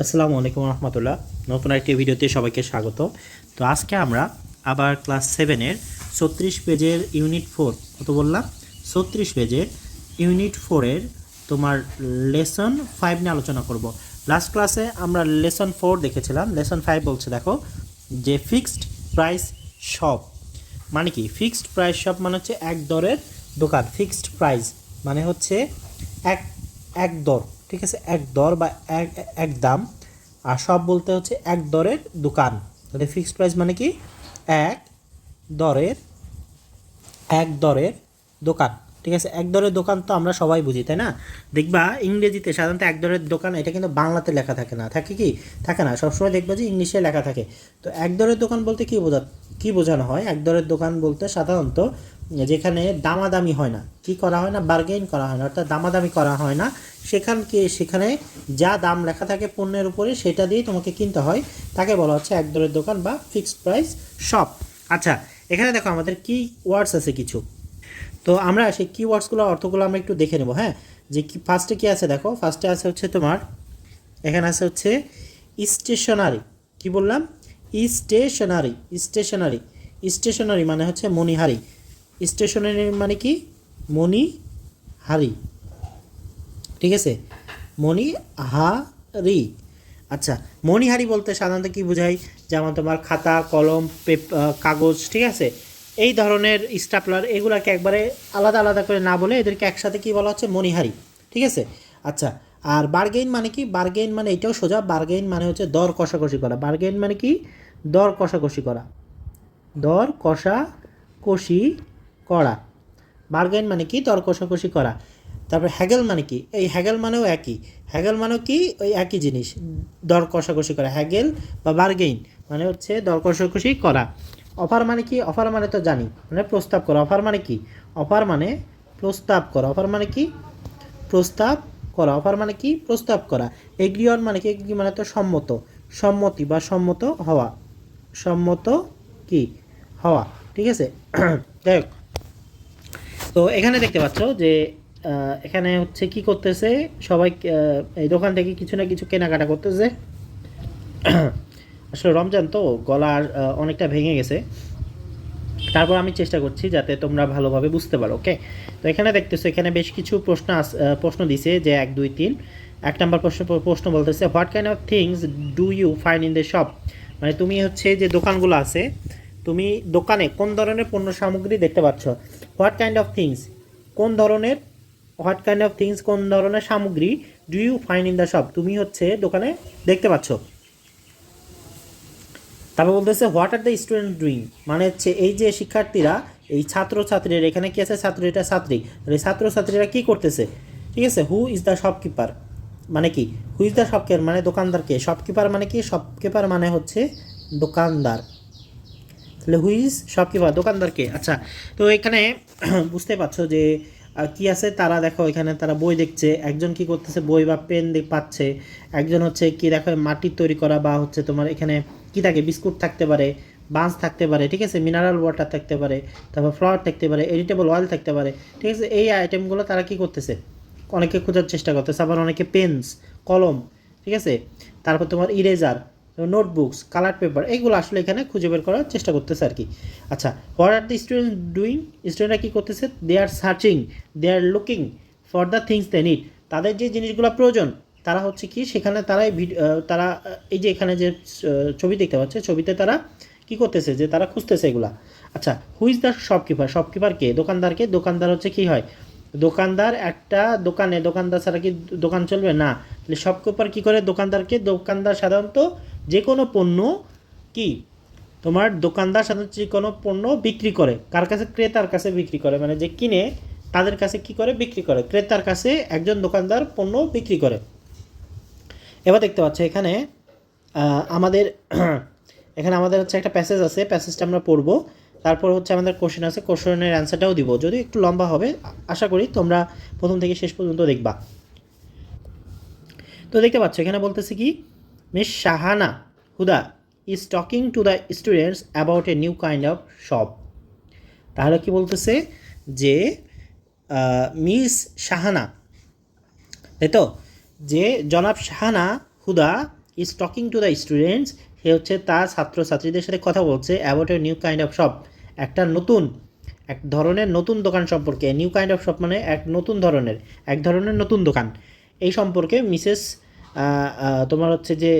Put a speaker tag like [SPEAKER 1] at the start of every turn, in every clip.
[SPEAKER 1] আসসালামু আলাইকুম রহমতুল্লাহ। নতুন একটি ভিডিওতে সবাইকে স্বাগত। তো আজকে আমরা আবার ক্লাস সেভেনের ছত্রিশ পেজের ইউনিট ফোর, কত বললাম? ছত্রিশ পেজের ইউনিট ফোরের তোমার লেসন ফাইভ নিয়ে আলোচনা করব। লাস্ট ক্লাসে আমরা লেসন ফোর দেখেছিলাম। লেসন ফাইভ বলছে, দেখো, যে ফিক্সড প্রাইস শপ মানে কি? ফিক্সড প্রাইস শপ মানে হচ্ছে এক দরের দোকান। ফিক্সড প্রাইস মানে হচ্ছে এক এক দর। ঠিক আছে, এক দর বা এক এক দাম। আর সব বলতে হচ্ছে এক দরের দোকান। তাহলে ফিক্সড প্রাইস মানে কি? এক দরের এক দরের দোকান। ঠিক আছে, এক দরের দোকান তো আমরা সবাই বুঝি, তাই না? দেখবা ইংরেজিতে সাধারণত এক দরের দোকান, এটা কিন্তু বাংলাতে লেখা থাকে না। থাকে কি? থাকে না। সবসময় দেখবা যে ইংলিশে লেখা থাকে। তো এক দরের দোকান বলতে কি বোঝা, কি বোঝানো হয়? এক দরের দোকান বলতে সাধারণত যেখানে দামাদামি হয় না, কি করা হয় না বার্গেইন করা হয় না, অর্থাৎ দামাদামি করা হয় না সেখানকে সেখানে যা দাম লেখা থাকে পণ্যের উপরে, সেটা দিয়ে তোমাকে কিনতে হয়। তাকে বলা হচ্ছে এক দরের দোকান বা ফিক্সড প্রাইস শপ আচ্ছা এখানে দেখো আমাদের কি ওয়ার্ডস আছে কিছু। তো আমরা সেই কিওয়ার্ডসগুলো অর্থগুলো আমরা একটু দেখে নেব হ্যাঁ? যে কি ফার্স্টে কি আছে দেখো? ফার্স্টে আছে হচ্ছে তোমার, এখানে আছে হচ্ছে স্টেশনারি কি বললাম? স্টেশনারি স্টেশনারি স্টেশনারি মানে হচ্ছে মণিহারি। স্টেশনারি মানে কি? মণিহারি ঠিক আছে? মণিহারি আচ্ছা মণিহারি বলতে সাধারণত কি বোঝায়? যেমন তোমার খাতা, কলম কাগজ, ঠিক আছে? এই ধরনের স্টাপলার, এগুলাকে একবারে আলাদা আলাদা করে না বলে এদেরকে একসাথে কি বলা হচ্ছে? মণিহারি ঠিক আছে? আচ্ছা আর বার্গেইন মানে কি? বার্গেইন মানে এটাও সোজা বার্গেইন মানে হচ্ছে দর কষাকষি করা। বার্গেইন মানে কি? দর কষাকষি করা। দর কষাকষি করা। বার্গেন মানে কি? দর কষাকষি করা। তারপর হ্যাগেল মানে কি? এই হ্যাগেল মানেও একই। হ্যাগেল মানেও কি? ওই একই জিনিস। দর কষাকষি করা। হ্যাগেল বা বার্গেইন মানে হচ্ছে দর কষাকষি করা। অফার মানে কি? অফার মানে তো জানি। মানে প্রস্তাব করা। অফার মানে কি? অফার মানে প্রস্তাব করা। অফার মানে কি? প্রস্তাব করা। অফার মানে কি? প্রস্তাব করা। এগ্রিয়ন মানে কি? এগ্রি মানে তো সম্মত। সম্মতি বা সম্মত হওয়া। সম্মত কি? হওয়া। ঠিক আছে? যাই হোক। তো এখানে দেখতে পাচ্ছ যে এখানে হচ্ছে কি করতেছে, সবাই এই দোকান থেকে কিছু না কিছু কেনাকাটা করতেছে। আসলে রমজান তো, গলা অনেকটা ভেঙে গেছে। তারপর আমি চেষ্টা করছি যাতে তোমরা ভালোভাবে বুঝতে পারো ওকে তো এখানে দেখতেছো, এখানে বেশ কিছু প্রশ্ন প্রশ্ন দিছে যে এক, দুই, তিন। এক নম্বর প্রশ্ন প্রশ্ন বলতেছে what kind of things do you find in the shop মানে তুমি হচ্ছে যে দোকানগুলো আছে, তুমি দোকানে কোন ধরনের পণ্য সামগ্রী দেখতে পাচ্ছ? হোয়াট কাইন্ড অফ থিংস কোন ধরনের? হোয়াট কাইন্ড অফ থিংস কোন ধরনের সামগ্রী do you find in the shop তুমি হচ্ছে দোকানে দেখতে পাচ্ছ। তারপর বলতেছে what are the student doing মানে হচ্ছে এই যে শিক্ষার্থীরা, এই ছাত্র ছাত্রীরা এখানে কি আছে ছাত্র? এটা ছাত্রী। তাহলে ছাত্র ছাত্রীরা কি করতেছে? ঠিক আছে হু ইজ দ্য শপকিপার মানে কি? হু ইজ দ্য শপকিপার মানে দোকানদারকে। শপকিপার মানে কি? শপকিপার মানে হচ্ছে দোকানদার। তাহলে হু ইজ শপকিপার দোকানদারকে আচ্ছা তো এখানে বুঝতে পারছ যে কি আছে? তারা দেখো এখানে, তারা বই দেখছে, একজন কি করতেছে, বই বা পেন পাচ্ছে, একজন হচ্ছে কি দেখো মাটির তৈরি করা বা হচ্ছে তোমার এখানে কি থাকে, বিস্কুট থাকতে পারে, বাঁশ থাকতে পারে, ঠিক আছে? মিনারেল ওয়াটার থাকতে পারে, তারপর ফ্লাওয়ার থাকতে পারে এডিটেবল অয়েল থাকতে পারে, ঠিক আছে? এই আইটেমগুলো তারা কি করতেছে? অনেকে খোঁজার চেষ্টা করতেছে, আবার অনেকে পেন্স কলম, ঠিক আছে? তারপর তোমার ইরেজার নোটবুকস কালার পেপার এইগুলো আসলে এখানে খুঁজে বের করার চেষ্টা করতেছে আর কি। আচ্ছা what are the student doing স্টুডেন্টরা কী করতেছে? They are searching they are looking for the things they need তাদের যে জিনিসগুলো প্রয়োজন তারা হচ্ছে কি সেখানে ভিড- আহ, তারা এই যে এখানে যে ছবি দেখতে পাচ্ছে ছবিতে তারা কি করতেছে? যে তারা খুঁজতেছে এগুলা। আচ্ছা who is the shopkeeper shopkeeper কে? দোকানদারকে? দোকানদার হচ্ছে কি হয়? দোকানদার একটা দোকানে দোকানদার ছাড়া কি দোকান চলবে? না। তাহলে শপকিপার কি করে? দোকানদারকে দোকানদার সাধারণত যে কোনো পণ্য কি? তোমার দোকানদার সাধারণত যে কোনো পণ্য বিক্রি করে। কার কাছে? ক্রেতার কাছে বিক্রি করে। মানে যে কিনে, তাদের কাছে কি করে? বিক্রি করে। ক্রেতার কাছে একজন দোকানদার পণ্য বিক্রি করে। এবার দেখতে পাচ্ছ, এখানে আমাদের এখানে আমাদের হচ্ছে একটা প্যাসেজ আছে। প্যাসেজটা আমরা পড়ব। তারপর হচ্ছে আমাদের কোশ্চেন আছে। কোশ্চেনের অ্যান্সারটাও দিব। যদি একটু লম্বা হবে, আশা করি তোমরা প্রথম থেকে শেষ পর্যন্ত দেখবা। তো দেখতে পাচ্ছ, এখানে বলতেছি কি miss Shahana Huda is talking to the students about a new kind of shop তাহলে কি বলতেছে? যে মিস শাহানা, তাই তো? যে, জনাব Shahana Huda is talking to the students সে হচ্ছে তার ছাত্রছাত্রীদের সাথে কথা বলছে about a new kind of shop একটা নতুন, এক ধরনের নতুন দোকান সম্পর্কে নিউ কাইন্ড অফ শপ মানে এক নতুন ধরনের, এক ধরনের নতুন দোকান। এই সম্পর্কে মিসেস তোমার হচ্ছে যে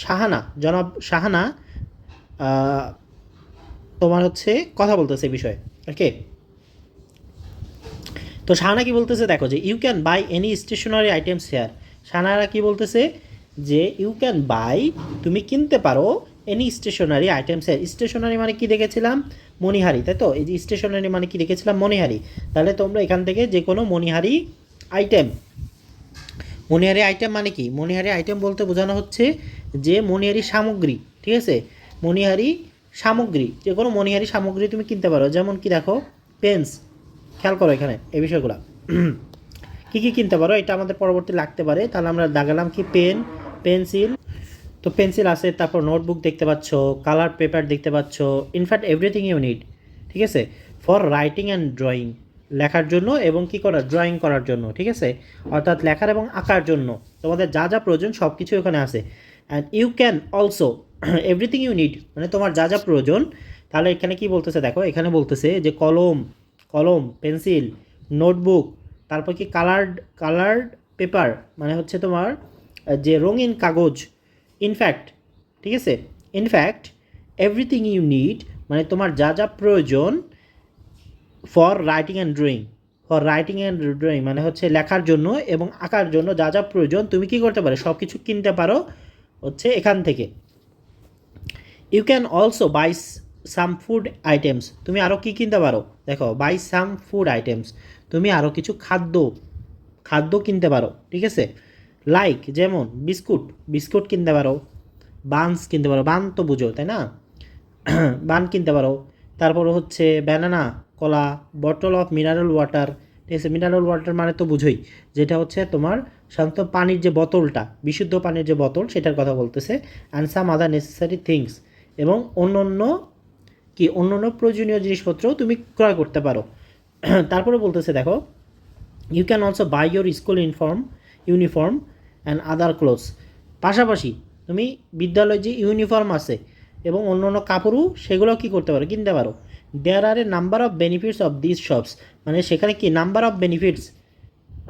[SPEAKER 1] শাহানা, জনাব শাহানা তোমার হচ্ছে কথা বলতেছে বিষয়ে ওকে তো শাহানা কি বলতেছে দেখো যে you can buy any stationery items here Shahanara কি বলতেছে যে ইউ ক্যান বাই তুমি কিনতে পারো any stationery items here stationery মানে কি দেখেছিলাম? মণিহারি, তাই তো? এই যে স্টেশনারি মানে কি দেখেছিলাম? মণিহারি। তাহলে তোমরা এখান থেকে যে কোনো মণিহারি আইটেম মণিহারি আইটেম মানে কি? মণিহারি আইটেম বলতে বোঝানো হচ্ছে যে মণিহারি সামগ্রী, ঠিক আছে? মণিহারি সামগ্রী, যে কোনো মণিহারি সামগ্রী তুমি কিনতে পারো। যেমন কি দেখো পেন্স খেয়াল করো এখানে এই বিষয়গুলো। কী কী কিনতে পারো? এটা আমাদের পরবর্তী লাগতে পারে। তাহলে আমরা দাগালাম কি? পেন পেন্সিল তো পেন্সিল আছে, তারপর নোটবুক দেখতে পাচ্ছ কালার পেপার দেখতে পাচ্ছ ইনফ্যাক্ট এভরিথিং ইউ নিড ঠিক আছে? ফর রাইটিং অ্যান্ড ড্রয়িং লেখার জন্য এবং কি করার ড্রয়িং করার জন্য, ঠিক আছে? অর্থাৎ লেখার এবং আঁকার জন্য। তোমাদের যা যা প্রয়োজন সব কিছু ওখানে আছে। And you can also everything you need মানে তোমার যা যা প্রয়োজন, তাহলে এখানে কি বলতেছে দেখো, এখানে বলতেছে যে কলম কলম, পেন্সিল, নোটবুক, তারপর কি কালার্ড কালার্ড পেপার মানে হচ্ছে তোমার, যে রঙিন কাগজ। ইনফ্যাক্ট ঠিক আছে? ইনফ্যাক্ট এভরিথিং ইউ নিড মানে তোমার যা যা প্রয়োজন for writing and drawing for writing and drawing মানে হচ্ছে লেখার জন্য এবং আঁকার জন্য যা যা প্রয়োজন, তুমি কি করতে পারো? সব কিছু কিনতে পারো হচ্ছে এখান থেকে। You can also buy some food items তুমি আরও কী কিনতে পারো? দেখো বাই সাম ফুড আইটেমস তুমি আরও কিছু খাদ্য খাদ্য কিনতে পারো, ঠিক আছে? লাইক যেমন বিস্কুট বিস্কুট কিনতে পারো বানস কিনতে পারো বান তো বুঝো, তাই না? বান কিনতে পারো, তারপর হচ্ছে ব্যানানা কলা বটল অফ মিনারেল ওয়াটার ঠিক আছে? মিনারেল ওয়াটার মানে তো বুঝোই। যেটা হচ্ছে তোমার শান্ত পানির যে বোতলটা, বিশুদ্ধ পানির যে বোতল, সেটার কথা বলতেছে and some other necessary things এবং অন্য অন্য কি অন্য অন্য প্রয়োজনীয় জিনিসপত্রও তুমি ক্রয় করতে পারো। তারপরে বলতেছে, দেখো you can also buy your school uniform uniform and other clothes পাশাপাশি তুমি বিদ্যালয়ে যে ইউনিফর্ম আছে এবং অন্য অন্য কাপড়ও সেগুলো কী করতে পারো, কিনতে পারো। There are a number of benefits of this shops মানে সেখানে কি? নাম্বার অফ বেনিফিটস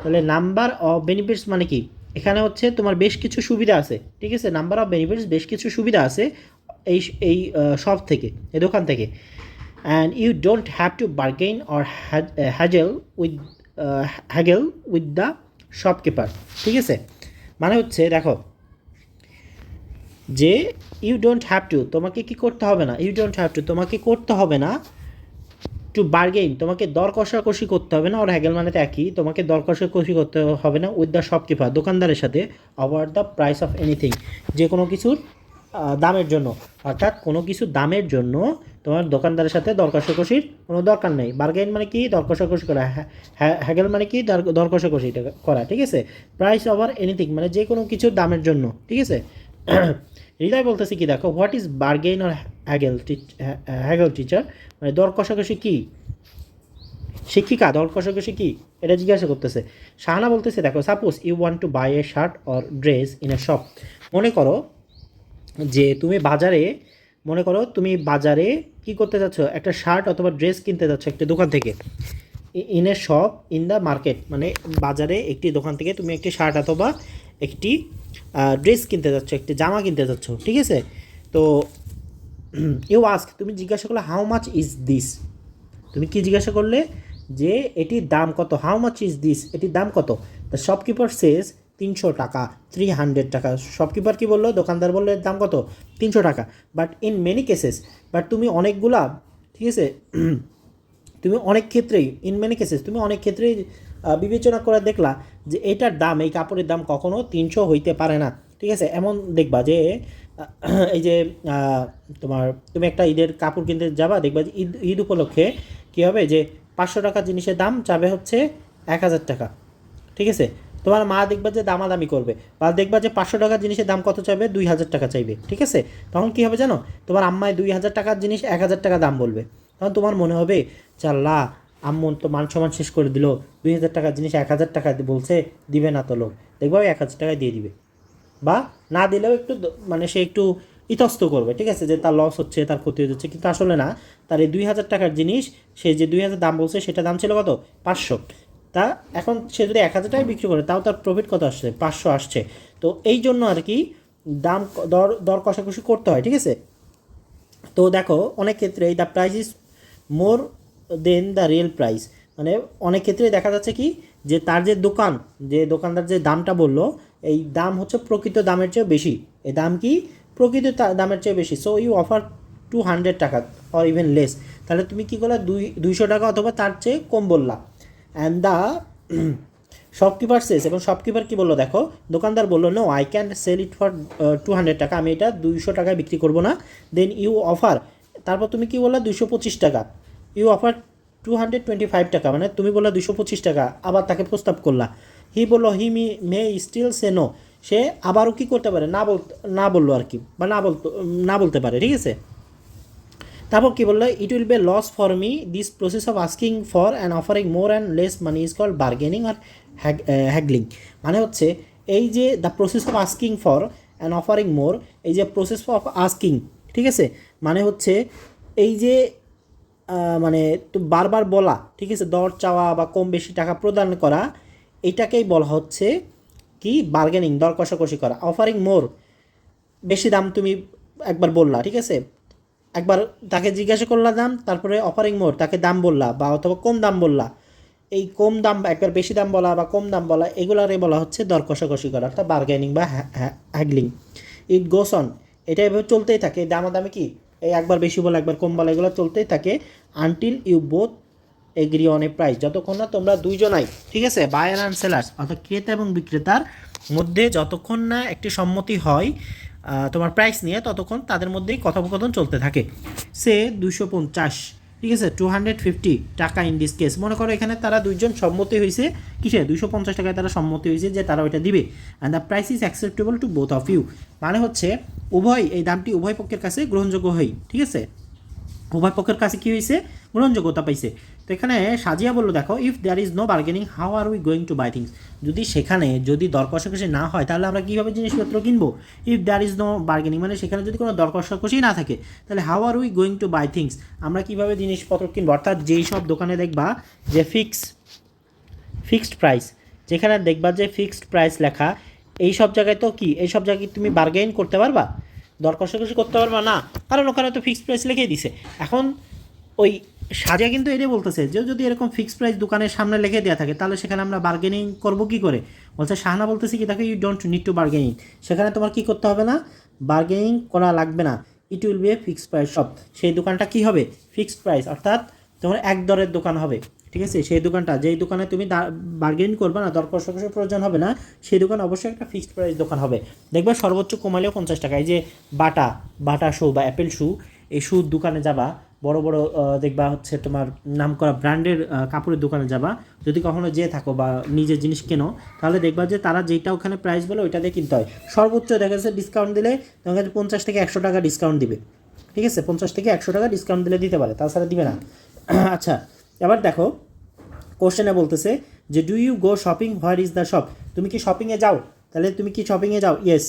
[SPEAKER 1] তাহলে নাম্বার অফ বেনিফিটস মানে কি? এখানে হচ্ছে তোমার বেশ কিছু সুবিধা আছে। ঠিক আছে? নাম্বার অফ বেনিফিটস বেশ কিছু সুবিধা আছে এই এই শপ থেকে, এই দোকান থেকে। And you don't have to bargain or haggle with haggle with the shopkeeper ঠিক আছে? মানে হচ্ছে, দেখো যে ইউ ডোন্ট হ্যাভ টু তোমাকে কি করতে হবে না? ইউ ডোন্ট হ্যাভ টু তোমাকে করতে হবে না টু বার্গেইন তোমাকে দর কষাকষি করতে হবে না, ওর হ্যাগেল মানে তো একই, তোমাকে দর কষাকষি করতে হবে না উইথ দ্য শপকিপার দোকানদারের সাথে over the price of anything যে কোনো কিছুর দামের জন্য। অর্থাৎ কোনো কিছু দামের জন্য তোমার দোকানদারের সাথে দর কষাকষির কোনো দরকার নেই। বার্গেইন মানে কি? দর কষাকষি করা। হ্যা- হ্যা- হ্যাগেল মানে কি? দর কষাকষি করা, ঠিক আছে? প্রাইস ওভার এনিথিং মানে যে কোনো কিছুর দামের জন্য, ঠিক আছে? হৃদয় বলতেছে কি, দেখো what is bargain or haggle haggle teacher মানে দর কষাকষি কী? শিক্ষিকা, দর কষাকষি কি? এটা জিজ্ঞাসা করতেছে। শাহানা বলতেছে, দেখো suppose you want to buy a shirt or dress in a shop মনে করো যে তুমি বাজারে, মনে করো তুমি বাজারে কি করতে যাচ্ছ? একটা শার্ট অথবা ড্রেস কিনতে যাচ্ছ একটা দোকান থেকে। In a shop in the market মানে বাজারে একটি দোকান থেকে তুমি একটি শার্ট অথবা একটি ড্রেস কিনতে যাচ্ছ, একটি জামা কিনতে যাচ্ছ, ঠিক আছে? তো ইউ আস্ক তুমি জিজ্ঞাসা করলে হাউ মাচ ইজ দিস তুমি কি জিজ্ঞাসা করলে? যে, এটির দাম কত? হাউ মাচ ইজ দিস এটির দাম কত? দ্য শপকিপার সেজ তিনশো টাকা থ্রি হান্ড্রেড টাকা। শপকিপার কি বলল? দোকানদার বলল, এর দাম কত? তিনশো টাকা। But in many cases but তুমি অনেকগুলা, ঠিক আছে? তুমি অনেক ক্ষেত্রেই ইন মেনি কেসেস তুমি অনেক ক্ষেত্রেই বিবেচনা করে দেখলা যে এটার দাম, এই কাপড়ের দাম কখনো তিনশো হইতে পারে না। ঠিক আছে? এমন দেখবা যে এই যে তোমার, তুমি একটা ঈদের কাপড় কিনতে যাবা, দেখবা যে ঈদ ঈদ উপলক্ষে কী হবে? যে পাঁচশো টাকা জিনিসের দাম চাবে হচ্ছে এক হাজার টাকা। ঠিক আছে? তোমার মা দেখবা যে দামাদামি করবে বা দেখবা যে পাঁচশো টাকার জিনিসের দাম কত চাইবে? দুই হাজার টাকা চাইবে। ঠিক আছে? তখন কী হবে জানো? তোমার আম্মায় দুই হাজার টাকার জিনিস এক হাজার টাকা দাম বলবে। তখন তোমার মনে হবে চাল্লা আম্মু তো মান সমান শেষ করে দিল। দুই হাজার টাকার জিনিস এক হাজার টাকা বলছে, দিবে না তো লোক। দেখবা এক হাজার টাকায় দিয়ে দিবে। বা না দিলেও একটু মানে সে একটু ইতস্ত করবে, ঠিক আছে? যে তার লস হচ্ছে, তার ক্ষতি হচ্ছে কিন্তু আসলে না, তার এই দুই হাজার টাকার জিনিস, সে যে দুই হাজার দাম বলছে, সেটা দাম ছিল কত? পাঁচশো। তা এখন সে যদি এক হাজার টাকায় বিক্রি করে, তাও তার প্রফিট কত আসছে? পাঁচশো আসছে। তো এই জন্য আর কি দাম দর দর কষাকষি করতে হয়, ঠিক আছে? তো দেখো, অনেক ক্ষেত্রে the price is more than the real price মানে অনেক ক্ষেত্রে দেখা যাচ্ছে কি, যে তার যে দোকান, যে দোকানদার যে দামটা বলল, এই দাম হচ্ছে প্রকৃত দামের চেয়ে বেশি। এই দাম কি? প্রকৃত দামের চেয়ে বেশি। So you offer two hundred taka or even less তাহলে তুমি কী করলে? দুই, দুইশো টাকা অথবা তার চেয়ে কম বললা। অ্যান্ড দ্য শপকিপার সেস এবং শপকিপার কী বলল? দেখো, দোকানদার বলল no I can sell it for two hundred taka. আমি এটা দুইশো টাকায় বিক্রি করব না। দেন ইউ অফার তারপর তুমি কী বললা? দুইশো পঁচিশ টাকা। You offer two hundred twenty five taka মানে তুমি বললা দুশো পঁচিশ টাকা, আবার তাকে প্রস্তাব করলা। হি বলল he me may still say no say আবারও কি করতে পারে? না বল না বলল আর কি, বা না বলতো, না বলতে পারে, ঠিক আছে? তারপর কী বলল? It will be loss for me this process of asking for and offering more and less money is call bargaining or haggling মানে হচ্ছে, এই যে the process of asking for and offering more এই যে প্রসেস অফ আস্কিং ঠিক আছে? মানে হচ্ছে, এই যে মানে বারবার বলা, ঠিক আছে, দর চাওয়া বা কম বেশি টাকা প্রদান করা, এটাকেই বলা হচ্ছে কি? বার্গেনিং দর কষাকষি করা অফারিং মোর বেশি দাম তুমি একবার বললা, ঠিক আছে? একবার তাকে জিজ্ঞাসা করলা দাম, তারপরে অফারিং মোর তাকে দাম বললা বা অথবা কম দাম বললা। এই কম দাম, একবার বেশি দাম বলা বা কম দাম বলা, এগুলারে বলা হচ্ছে দর কষাকষি করা, অর্থাৎ বার্গেনিং বা হ্যাগলিং ইট গোস অন এটা এভাবে চলতেই থাকে দামাদামি কি? এই একবার বেশি বলা, একবার কম বলা, এগুলো চলতেই থাকে। Until you both agree on a price যতক্ষণ না তোমরা দুইজনাই, ঠিক আছে? বায়ার অ্যান্ড সেলার্স অর্থাৎ ক্রেতা এবং বিক্রেতার মধ্যে যতক্ষণ না একটি সম্মতি হয় তোমার প্রাইস নিয়ে, ততক্ষণ তাদের মধ্যেই কথোপকথন চলতে থাকে। সে দুশো পঞ্চাশ, ঠিক আছে? Two hundred fifty taka in this case মনে করো এখানে তারা দুইজন সম্মতি হয়েছে, কিসে? দুশো পঞ্চাশ টাকায় তারা সম্মতি হয়েছে যে তারা ওইটা দিবে। And the price is acceptable to both of you মানে হচ্ছে, উভয়, এই দামটি উভয় পক্ষের কাছে গ্রহণযোগ্য হয় ঠিক আছে? উভয় পক্ষের কাছে কি হয়েছে গ্রহণযোগ্যতা পাইছে। তো এখানে সাজিয়া বলল, দেখো if there is no bargaining how are we going to buy things যদি সেখানে যদি দর কষাকষি না হয়, তাহলে আমরা কীভাবে জিনিসপত্র কিনবো? If there is no bargaining মানে সেখানে যদি কোনো দর কষাকষি না থাকে, তাহলে how are we going to buy things আমরা কীভাবে জিনিসপত্র কিনবো? অর্থাৎ যেই সব দোকানে দেখবা যে ফিক্স ফিক্সড প্রাইস যেখানে দেখবা যে ফিক্সড প্রাইস লেখা, এই সব জায়গায় তো কি? এই সব জায়গায় তুমি বার্গেন করতে পারবা? দর কষাকষি করতে পারবা? না। কারণ ওখানে তো ফিক্সড প্রাইস লিখেই দিছে। এখন ওই সাজা কিন্তু এটাই বলতেছে যে, যদি এরকম ফিক্সড প্রাইস দোকানের সামনে লিখে দেওয়া থাকে, তাহলে সেখানে আমরা বার্গেনিং করব কি করে? বলছে, শাহানা বলতেছে কি, দেখো you don't need to bargaining সেখানে তোমার কি করতে হবে না? বার্গেনিং করা লাগবে না। It will be a fixed price shop সেই দোকানটা কি হবে? ফিক্সড প্রাইস অর্থাৎ তোমার এক দরের দোকান হবে। ঠিক আছে? সেই দোকানটা, যেই দোকানে তুমি বার্গেন করবে না দর কষাকষির প্রয়োজন হবে না, সেই দোকান অবশ্যই একটা ফিক্সড প্রাইস দোকান হবে। দেখবে সর্বোচ্চ কমালেও পঞ্চাশ টাকা। এই যে বাটা বাটা শু বা অ্যাপেল শু, এই শুর দোকানে যাবা, বড় বড় দেখবা হচ্ছে তোমার নাম করা ব্র্যান্ডের কাপড়ের দোকানে যাবা। যদি কখনো যেয়ে থাকো বা নিজের জিনিস কেনো, তাহলে দেখবা যে তারা যেটা ওখানে প্রাইস বলে ওইটা দিয়ে কিনতে হয়। সর্বোচ্চ দেখা যাচ্ছে ডিসকাউন্ট দিলে তোমাকে পঞ্চাশ থেকে একশো টাকা ডিসকাউন্ট দিবে। ঠিক আছে? পঞ্চাশ থেকে একশো টাকা ডিসকাউন্ট দিলে দিতে পারে, তাছাড়া দিবে না। আচ্ছা এবার দেখো কোশ্চেনে বলতেছে যে do you go shopping where is the shop তুমি কি শপিংয়ে যাও? তাহলে তুমি কি শপিংয়ে যাও? Yes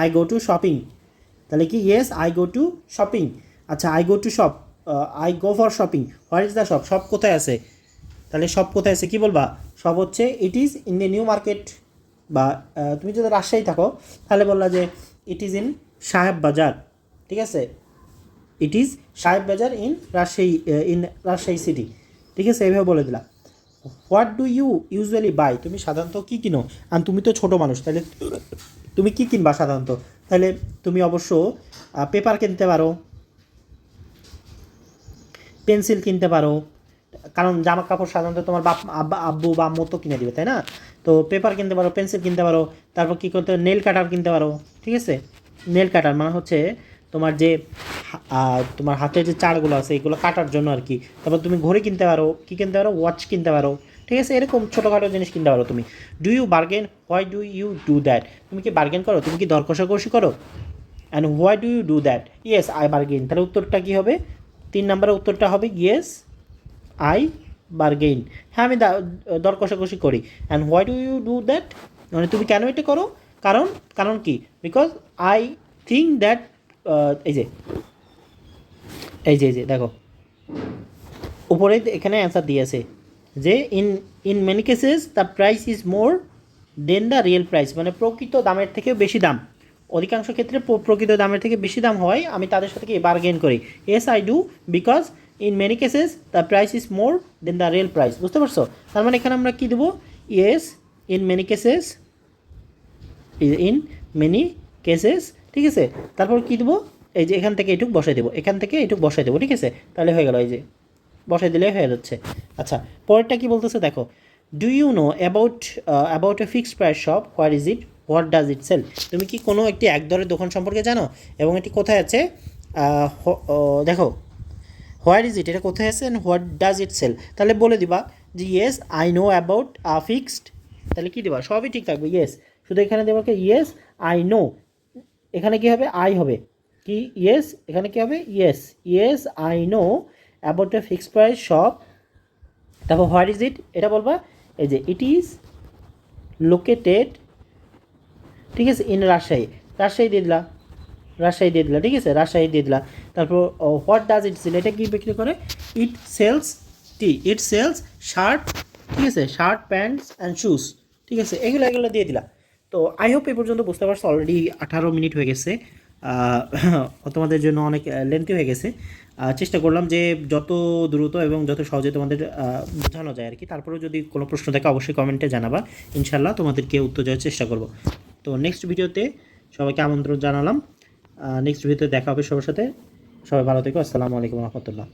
[SPEAKER 1] I go to shopping তাহলে কি? Yes I go to shopping আচ্ছা I go to shop I go for shopping where is the shop shop কোথায় আছে? তাহলে শপ কোথায় আছে? কি বলবা? সব হচ্ছে it is in the new market বা তুমি যদি রাজশাহী থাকো, তাহলে বললা যে ইট ইজ ইন সাহেব বাজার। ঠিক আছে? It is Saheb Bazar in Rajshahi in Rajshahi city ঠিক আছে, এইভাবে বলে দিলাম। What do you usually buy তুমি সাধারণত কী কিনো? আর তুমি তো ছোটো মানুষ, তাহলে তুমি কি কিনবা সাধারণত? তাহলে তুমি অবশ্য পেপার কিনতে পারো পেন্সিল কিনতে পারো, কারণ জামা কাপড় সাধারণত তোমার বাপ, আব্বা, আব্বু বা আম্মু তো কিনে দিবে, তাই না? তো পেপার কিনতে পারো পেন্সিল কিনতে পারো, তারপর কী করতে নেল কাটার কিনতে পারো, ঠিক আছে? নেল কাটার মানে হচ্ছে তোমার যে তোমার হাতের যে চারগুলো আছে, এগুলো কাটার জন্য আর কি। তারপর তুমি ঘড়ি কিনতে পারো, কী কিনতে পারো ওয়াচ কিনতে পারো। ঠিক আছে? এরকম ছোটোখাটো জিনিস কিনতে পারো তুমি। Do you bargain why do you do that তুমি কি বার্গেন করো? তুমি কি দর কষাকষি করো? And why do you do that yes I bargain তাহলে উত্তরটা কী হবে? তিন নম্বরের উত্তরটা হবে ইয়েস আই বার্গেইন হ্যাঁ আমি দর করি। And why do you do that মানে তুমি কেন এটা করো? কারণ কারণ কি? বিকজ আই থিঙ্ক দ্যাট এই যে এই যে এই যে, দেখো। উপরে এখানে অ্যান্সার দিয়েছে যে in in many cases the price is more than the real price মানে প্রকৃত দামের থেকে বেশি দাম। অধিকাংশ ক্ষেত্রে প্রকৃত দামের থেকে বেশি দাম হয়, আমি তাদের সাথে কি বার্গেন করি? As I do because in many cases the price is more than the real price বুঝতে পারছ? তার মানে এখানে আমরা কী দেবো? Yes in many cases in many cases ঠিক আছে? তারপর কী দেবো? এই যে এখান থেকে এটুক বসাই দেবো। এখান থেকে এটুক বসাই দেবো, ঠিক আছে? তাহলে হয়ে গেল এই যে। বসাই দিলে হয়ে যাচ্ছে। আচ্ছা পরেরটা কি বলতেছে? দেখো do you know about about a fixed price shop what is it what does it sell তুমি কি কোনো একটি এক দরের দোকান সম্পর্কে জানো? এবং এটি কোথায় আছে? দেখো হোয়াট ইজ ইট এটা কোথায় আছে? And what does it sell তাহলে বলে দিবা যে yes I know about a fixed তাহলে কী দেবা? সবই ঠিক থাকবে ইয়েস শুধু এখানে দেবা কি? ইয়েস আই নো এখানে কি হবে? আই হবে। কি? ইয়েস এখানে কি হবে? Yes yes I know about a fixed price shop তারপর হোয়াট ইজ ইট এটা বলবা? এই যে ইট ইজ লোকেটেড ঠিক আছে ইন রাজশাহী রাজশাহী দিয়ে দিলা। রাজশাহী দিয়ে দিলা, ঠিক আছে? রাজশাহী দিয়ে দিলা। তারপর হোয়াট ডাজ ইট সেল এটা কি বিক্রি করে? It sells T it sells shirt ঠিক আছে? শার্ট প্যান্টস অ্যান্ড শুজ ঠিক আছে? এগুলো এগুলো দিয়ে দিলা। তো আই হোপ এই পর্যন্ত বুঝতে পারছ অলরেডি আঠারো মিনিট হয়ে গেছে। তোমাদের জন্য অনেক লেন্থি হয়ে গেছে। চেষ্টা করলাম যে যত দ্রুত এবং যত সহজে তোমাদের বোঝানো যায় আর কি। তারপরেও যদি কোনো প্রশ্ন থাকে, অবশ্যই কমেন্টে জানাবা। ইনশাল্লাহ তোমাদেরকে উত্তর দেওয়ার চেষ্টা করব। তো নেক্সট ভিডিওতে সবাইকে আমন্ত্রণ জানালাম। নেক্সট ভিডিওতে দেখা হবে সবার সাথে। সবাই ভালো থেকো। আসসালামু আলাইকুম রহমতুল্লাহ।